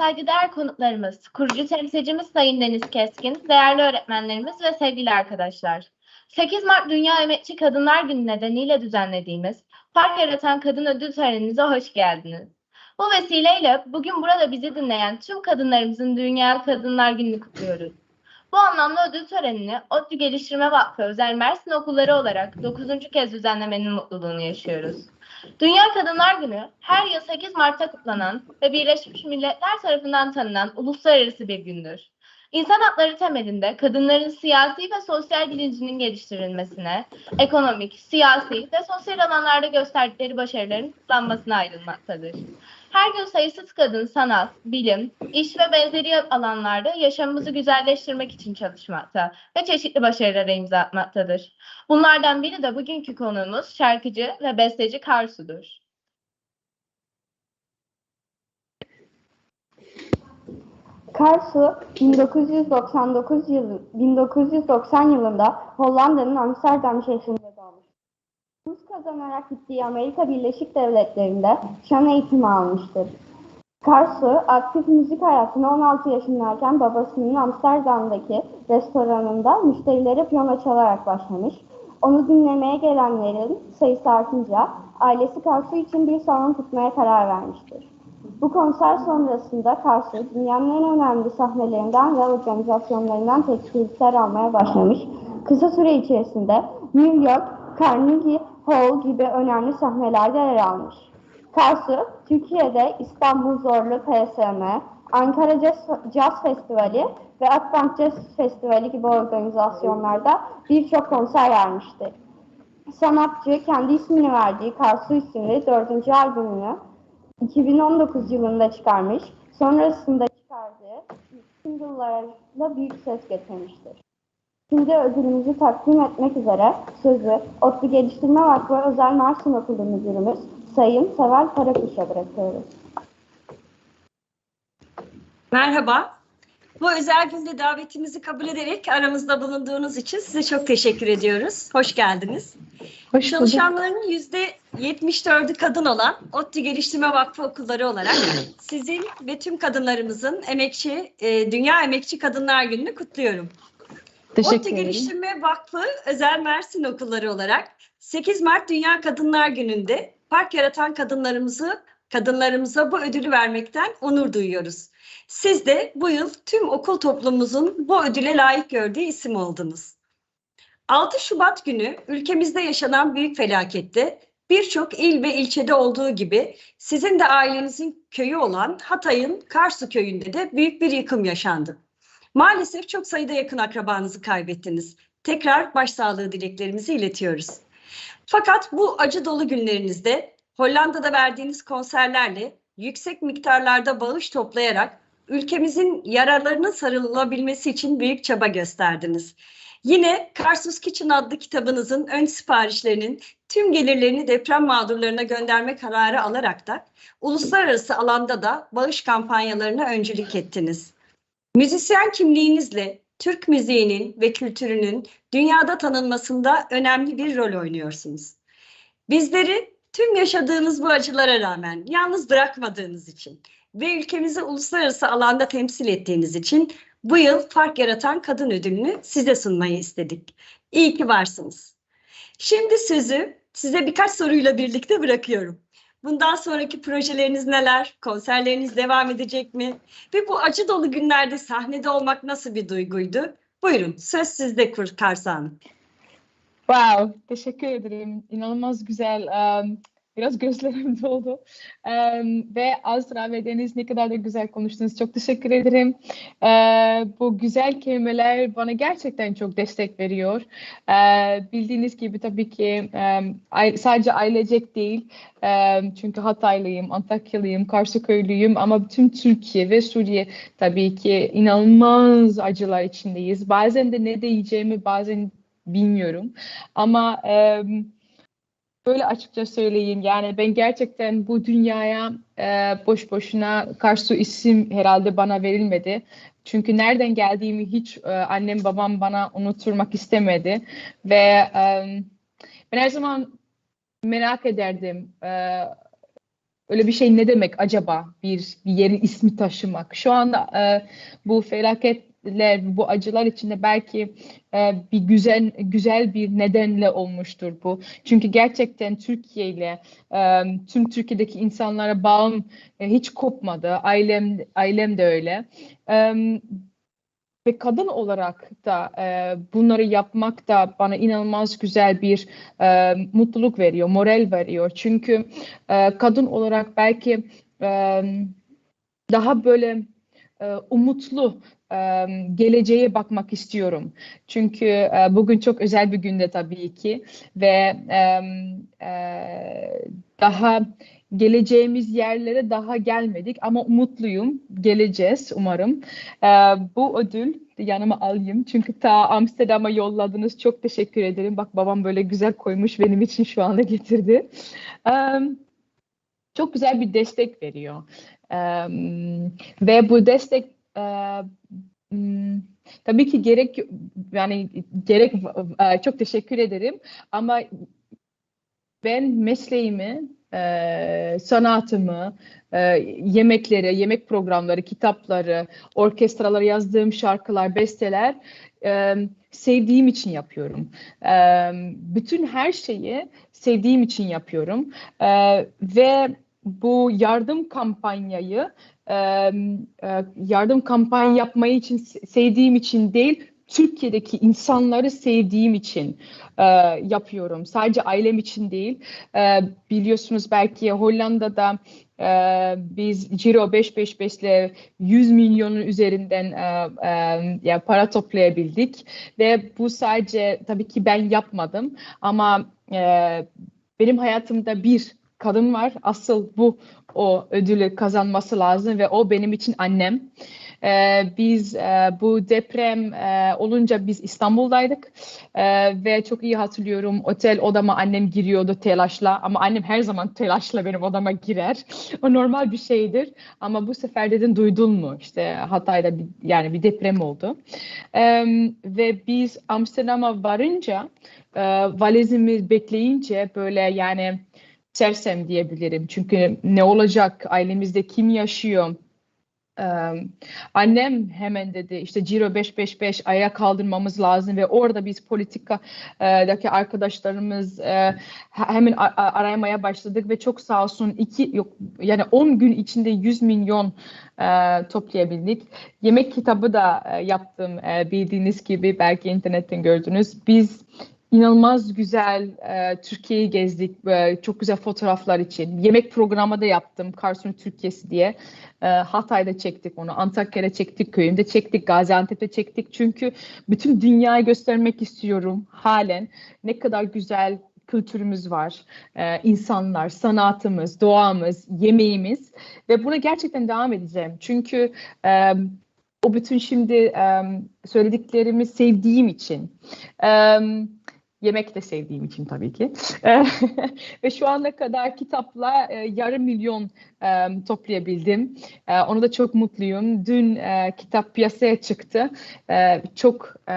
saygıdeğer konuklarımız, kurucu temsilcimiz Sayın Deniz Keskin, değerli öğretmenlerimiz ve sevgili arkadaşlar. 8 Mart Dünya Emekçi Kadınlar Günü nedeniyle düzenlediğimiz Fark Yaratan Kadın Ödül Törenimize hoş geldiniz. Bu vesileyle bugün burada bizi dinleyen tüm kadınlarımızın Dünya Kadınlar Günü'nü kutluyoruz. Bu anlamda ödül törenini ODTÜ Geliştirme Vakfı Özel Mersin Okulları olarak 9. kez düzenlemenin mutluluğunu yaşıyoruz. Dünya Kadınlar Günü her yıl 8 Mart'ta kutlanan ve Birleşmiş Milletler tarafından tanınan uluslararası bir gündür. İnsan hakları temelinde kadınların siyasi ve sosyal bilincinin geliştirilmesine, ekonomik, siyasi ve sosyal alanlarda gösterdikleri başarıların kutlanmasına ayrılmaktadır. Her gün sayısız kadın sanat, bilim, iş ve benzeri alanlarda yaşamımızı güzelleştirmek için çalışmakta ve çeşitli başarılara imza atmaktadır. Bunlardan biri de bugünkü konuğumuz şarkıcı ve besteci Karsu'dur. Karsu 1999 yılı 1990 yılında Hollanda'nın Amsterdam şehrinde doğmuş. Burs kazanarak gittiği Amerika Birleşik Devletleri'nde şan eğitimi almıştır. Karsu aktif müzik hayatına 16 yaşındayken babasının Amsterdam'daki restoranında müşterilere piyano çalarak başlamış. Onu dinlemeye gelenlerin sayısı artınca ailesi Karsu için bir salon tutmaya karar vermiştir. Bu konser sonrasında Karsu dünyanın en önemli sahnelerinden ve organizasyonlarından teklifler almaya başlamış. Kısa süre içerisinde New York, Carnegie Hall gibi önemli sahnelerde yer almış. Karsu, Türkiye'de İstanbul Zorlu PSM, Ankara Jazz, Festivali ve Akbank Jazz Festivali gibi organizasyonlarda birçok konser vermiştir. Sanatçı kendi ismini verdiği Karsu isimli dördüncü albümünü 2019 yılında çıkarmış. Sonrasında çıkardığı single'larla büyük ses getirmiştir. Şimdi ödülümüzü takdim etmek üzere sözü ODTÜ Geliştirme Vakfı Özel Mersin Okulu Müdürümüz Sayın Seval Karakuş'a bırakıyoruz. Merhaba. Bu özel günde davetimizi kabul ederek aramızda bulunduğunuz için size çok teşekkür ediyoruz. Hoş geldiniz. Hoş bulduk. Çalışanların yüzde 74'ü kadın olan ODTÜ Geliştirme Vakfı okulları olarak sizin ve tüm kadınlarımızın emekçi, e, Dünya Emekçi Kadınlar Günü'nü kutluyorum. Teşekkür ODTÜ. Geliştirme Vakfı Özel Mersin Okulları olarak 8 Mart Dünya Kadınlar Günü'nde park yaratan kadınlarımızı kadınlarımıza bu ödülü vermekten onur duyuyoruz. Siz de bu yıl tüm okul toplumumuzun bu ödüle layık gördüğü isim oldunuz. 6 Şubat günü ülkemizde yaşanan büyük felakette birçok il ve ilçede olduğu gibi sizin de ailenizin köyü olan Hatay'ın Karsu köyünde de büyük bir yıkım yaşandı. Maalesef çok sayıda yakın akrabanızı kaybettiniz. Tekrar başsağlığı dileklerimizi iletiyoruz. Fakat bu acı dolu günlerinizde Hollanda'da verdiğiniz konserlerle yüksek miktarlarda bağış toplayarak ülkemizin yararlarının sarılabilmesi için büyük çaba gösterdiniz. Yine Karsus Kitchen adlı kitabınızın ön siparişlerinin tüm gelirlerini deprem mağdurlarına gönderme kararı alarak da uluslararası alanda da bağış kampanyalarına öncülük ettiniz. Müzisyen kimliğinizle Türk müziğinin ve kültürünün dünyada tanınmasında önemli bir rol oynuyorsunuz. Bizleri tüm yaşadığınız bu acılara rağmen yalnız bırakmadığınız için ve ülkemizi uluslararası alanda temsil ettiğiniz için bu yıl fark yaratan kadın ödülünü size sunmayı istedik. İyi ki varsınız. Şimdi sözü size birkaç soruyla birlikte bırakıyorum. Bundan sonraki projeleriniz neler? Konserleriniz devam edecek mi? Ve bu acı dolu günlerde sahnede olmak nasıl bir duyguydu? Buyurun söz sizde Kur Karsan. Wow, teşekkür ederim. İnanılmaz güzel. Um, biraz gözlerim doldu. Um, ve Azra ve Deniz ne kadar da güzel konuştunuz. Çok teşekkür ederim. Uh, bu güzel kelimeler bana gerçekten çok destek veriyor. Uh, bildiğiniz gibi tabii ki aile- sadece ailecek değil. Um, çünkü Hataylıyım, Antakyalıyım, Karsuköylüyüm ama tüm Türkiye ve Suriye tabii ki inanılmaz acılar içindeyiz. Bazen de ne diyeceğimi bazen bilmiyorum. Ama em, böyle açıkça söyleyeyim yani ben gerçekten bu dünyaya e, boş boşuna Karsu isim herhalde bana verilmedi. Çünkü nereden geldiğimi hiç e, annem babam bana unutturmak istemedi ve em, ben her zaman merak ederdim. E, öyle bir şey ne demek acaba bir, bir yerin ismi taşımak? Şu anda e, bu felaketler, bu acılar içinde belki e, bir güzel güzel bir nedenle olmuştur bu. Çünkü gerçekten Türkiye ile e, tüm Türkiye'deki insanlara bağım e, hiç kopmadı. Ailem ailem de öyle. E, ve kadın olarak da e, bunları yapmak da bana inanılmaz güzel bir e, mutluluk veriyor, moral veriyor. Çünkü e, kadın olarak belki e, daha böyle e, umutlu geleceğe bakmak istiyorum. Çünkü bugün çok özel bir günde tabii ki ve daha geleceğimiz yerlere daha gelmedik ama umutluyum. Geleceğiz umarım. Bu ödül yanıma alayım. Çünkü ta Amsterdam'a yolladınız. Çok teşekkür ederim. Bak babam böyle güzel koymuş benim için şu anda getirdi. Çok güzel bir destek veriyor. Ve bu destek hmm, tabii ki gerek yani gerek çok teşekkür ederim ama ben mesleğimi sanatımı, yemekleri, yemek programları, kitapları, orkestralara yazdığım şarkılar, besteler sevdiğim için yapıyorum. Bütün her şeyi sevdiğim için yapıyorum. Ve bu yardım kampanyayı e, yardım kampanya yapmayı için sevdiğim için değil, Türkiye'deki insanları sevdiğim için e, yapıyorum. Sadece ailem için değil. E, biliyorsunuz belki Hollanda'da e, biz Giro 555 ile 100 milyonun üzerinden e, e, yani para toplayabildik ve bu sadece tabii ki ben yapmadım ama e, benim hayatımda bir kadın var. Asıl bu o ödülü kazanması lazım ve o benim için annem. Ee, biz e, bu deprem e, olunca biz İstanbul'daydık e, ve çok iyi hatırlıyorum otel odama annem giriyordu telaşla ama annem her zaman telaşla benim odama girer. o normal bir şeydir ama bu sefer dedin duydun mu işte Hatay'da bir, yani bir deprem oldu e, ve biz Amsterdam'a varınca e, valizimi bekleyince böyle yani sersem diyebilirim. Çünkü ne olacak, ailemizde kim yaşıyor, annem hemen dedi işte Ciro 555 ayağa kaldırmamız lazım ve orada biz politikadaki arkadaşlarımız hemen aramaya başladık ve çok sağ olsun iki yok yani 10 gün içinde 100 milyon toplayabildik. Yemek kitabı da yaptım bildiğiniz gibi belki internetten gördünüz. Biz inanılmaz güzel e, Türkiye'yi gezdik. E, çok güzel fotoğraflar için. Yemek programı da yaptım. Karsun Türkiye'si diye. E, Hatay'da çektik onu. Antakya'da çektik. Köyümde çektik. Gaziantep'te çektik. Çünkü bütün dünyayı göstermek istiyorum halen. Ne kadar güzel kültürümüz var, ee, insanlar, sanatımız, doğamız, yemeğimiz ve buna gerçekten devam edeceğim. Çünkü e, o bütün şimdi e, söylediklerimi sevdiğim için, e, Yemek de sevdiğim için tabii ki. Ve şu ana kadar kitapla e, yarım milyon e, toplayabildim. E, onu da çok mutluyum. Dün e, kitap piyasaya çıktı. E, çok e,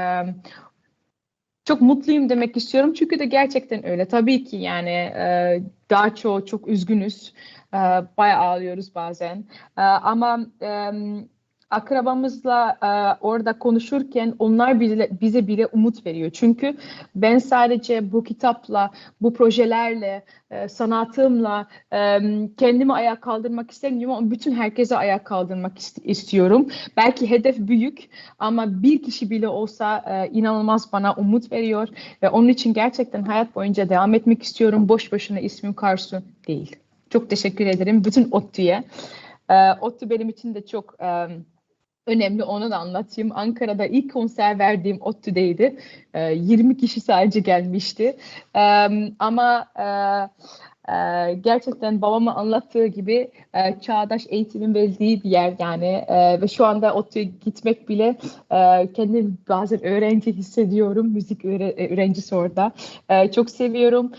çok mutluyum demek istiyorum çünkü de gerçekten öyle. Tabii ki yani e, daha çoğu çok üzgünüz. E, bayağı ağlıyoruz bazen. E, ama e, akrabamızla e, orada konuşurken onlar bize, bize bile umut veriyor. Çünkü ben sadece bu kitapla, bu projelerle, e, sanatımla e, kendimi ayağa kaldırmak istemiyorum ama bütün herkese ayağa kaldırmak ist- istiyorum. Belki hedef büyük ama bir kişi bile olsa e, inanılmaz bana umut veriyor ve onun için gerçekten hayat boyunca devam etmek istiyorum. Boş boşuna ismim Karsu değil. Çok teşekkür ederim bütün ODTÜ'ye. E, ODTÜ benim için de çok... E, önemli onu da anlatayım. Ankara'da ilk konser verdiğim ODTÜ'deydi. E, ee, 20 kişi sadece gelmişti. E, ama e, e, gerçekten babama anlattığı gibi e, çağdaş eğitimin verildiği bir yer yani e, ve şu anda ODTÜ'ye gitmek bile e, kendimi bazen öğrenci hissediyorum. Müzik öğre öğrencisi orada. E, çok seviyorum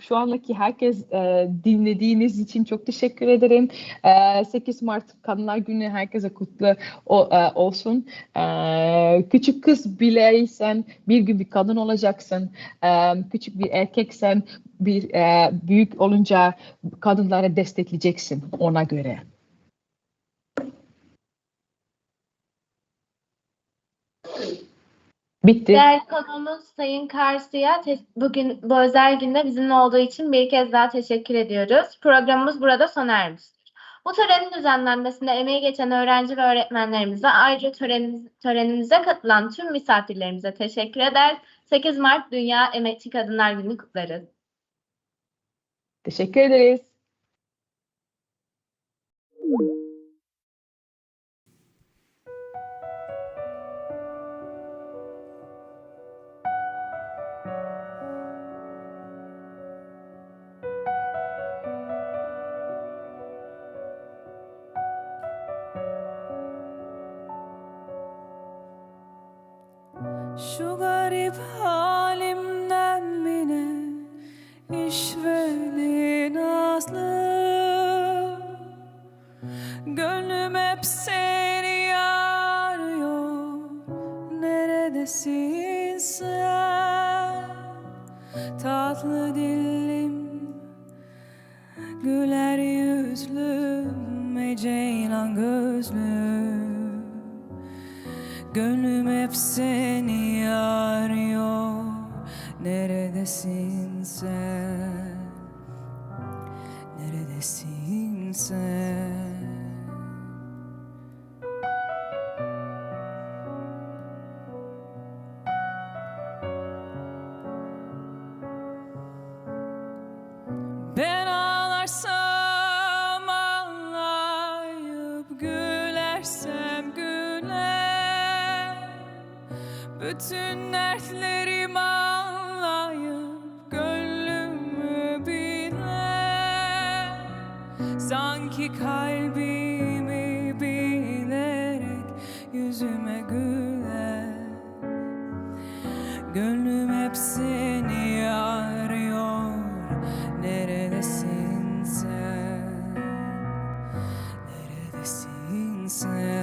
Şu andaki herkes e, dinlediğiniz için çok teşekkür ederim. E, 8 Mart Kadınlar Günü herkese kutlu e, olsun. E, Küçük kız bileysen bir gün bir kadın olacaksın. E, Küçük bir erkeksen bir e, büyük olunca kadınları destekleyeceksin ona göre. Bitti. Değerli konuğumuz Sayın Karsu'ya te- bugün bu özel günde bizimle olduğu için bir kez daha teşekkür ediyoruz. Programımız burada sona ermiştir. Bu törenin düzenlenmesinde emeği geçen öğrenci ve öğretmenlerimize ayrıca törenimiz, törenimize katılan tüm misafirlerimize teşekkür eder. 8 Mart Dünya Emekçi Kadınlar Günü kutlarız. Teşekkür ederiz. Garip halimden mi ne işveli nazlı Gönlüm hep seni arıyor Neredesin sen? Tatlı dilim Güler yüzlüm Ey ceylan gözlüm. Gönlüm Neredesin sen? Neredesin sen? Ben ağlarsam ağlayıp gülersem güler Bütün dertlerim ağlayıp Sanki kalbimi bilerek yüzüme güler Gönlüm hep seni arıyor Neredesin sen? Neredesin sen?